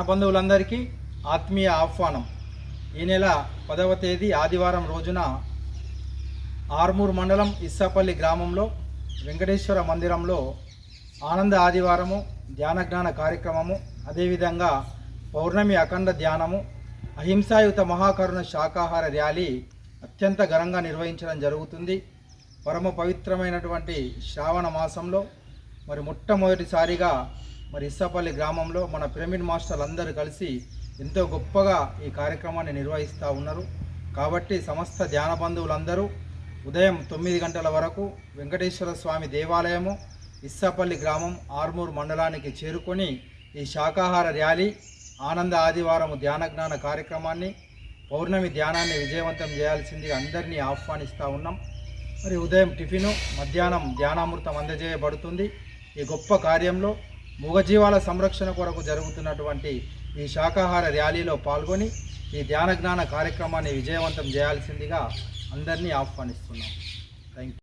బంధువులందరికీ ఆత్మీయ ఆహ్వానం. ఈ నెల పదవ తేదీ ఆదివారం రోజున ఆర్మూర్ మండలం ఇస్సాపల్లి గ్రామంలో వెంకటేశ్వర మందిరంలో ఆనంద ఆదివారము ధ్యానజ్ఞాన కార్యక్రమము అదేవిధంగా పౌర్ణమి అఖండ ధ్యానము అహింసాయుత మహాకరుణ శాకాహార ర్యాలీ అత్యంత ఘనంగా నిర్వహించడం జరుగుతుంది. పరమ పవిత్రమైనటువంటి శ్రావణ మాసంలో మరి మొట్టమొదటిసారిగా మరి ఇస్సాపల్లి గ్రామంలో మన పిరమిడ్ మాస్టర్లు అందరూ కలిసి ఎంతో గొప్పగా ఈ కార్యక్రమాన్ని నిర్వహిస్తూ ఉన్నారు. కాబట్టి సమస్త ధ్యాన బంధువులందరూ ఉదయం తొమ్మిది గంటల వరకు వెంకటేశ్వర స్వామి దేవాలయము ఇస్సాపల్లి గ్రామం ఆర్మూర్ మండలానికి చేరుకొని ఈ శాకాహార ర్యాలీ ఆనంద ఆదివారం ధ్యానజ్ఞాన కార్యక్రమాన్ని పౌర్ణమి ధ్యానాన్ని విజయవంతం చేయాల్సిందిగా అందరినీ ఆహ్వానిస్తూ ఉన్నాం. మరి ఉదయం టిఫిను మధ్యాహ్నం ధ్యానామృతం అందజేయబడుతుంది. ఈ గొప్ప కార్యంలో మూగజీవాల సంరక్షణ కొరకు జరుగుతున్నటువంటి ఈ శాకాహార ర్యాలీలో పాల్గొని ఈ ధ్యాన జ్ఞాన కార్యక్రమాన్ని విజయవంతం చేయాల్సిందిగా అందరినీ ఆహ్వానిస్తున్నాం. Thank you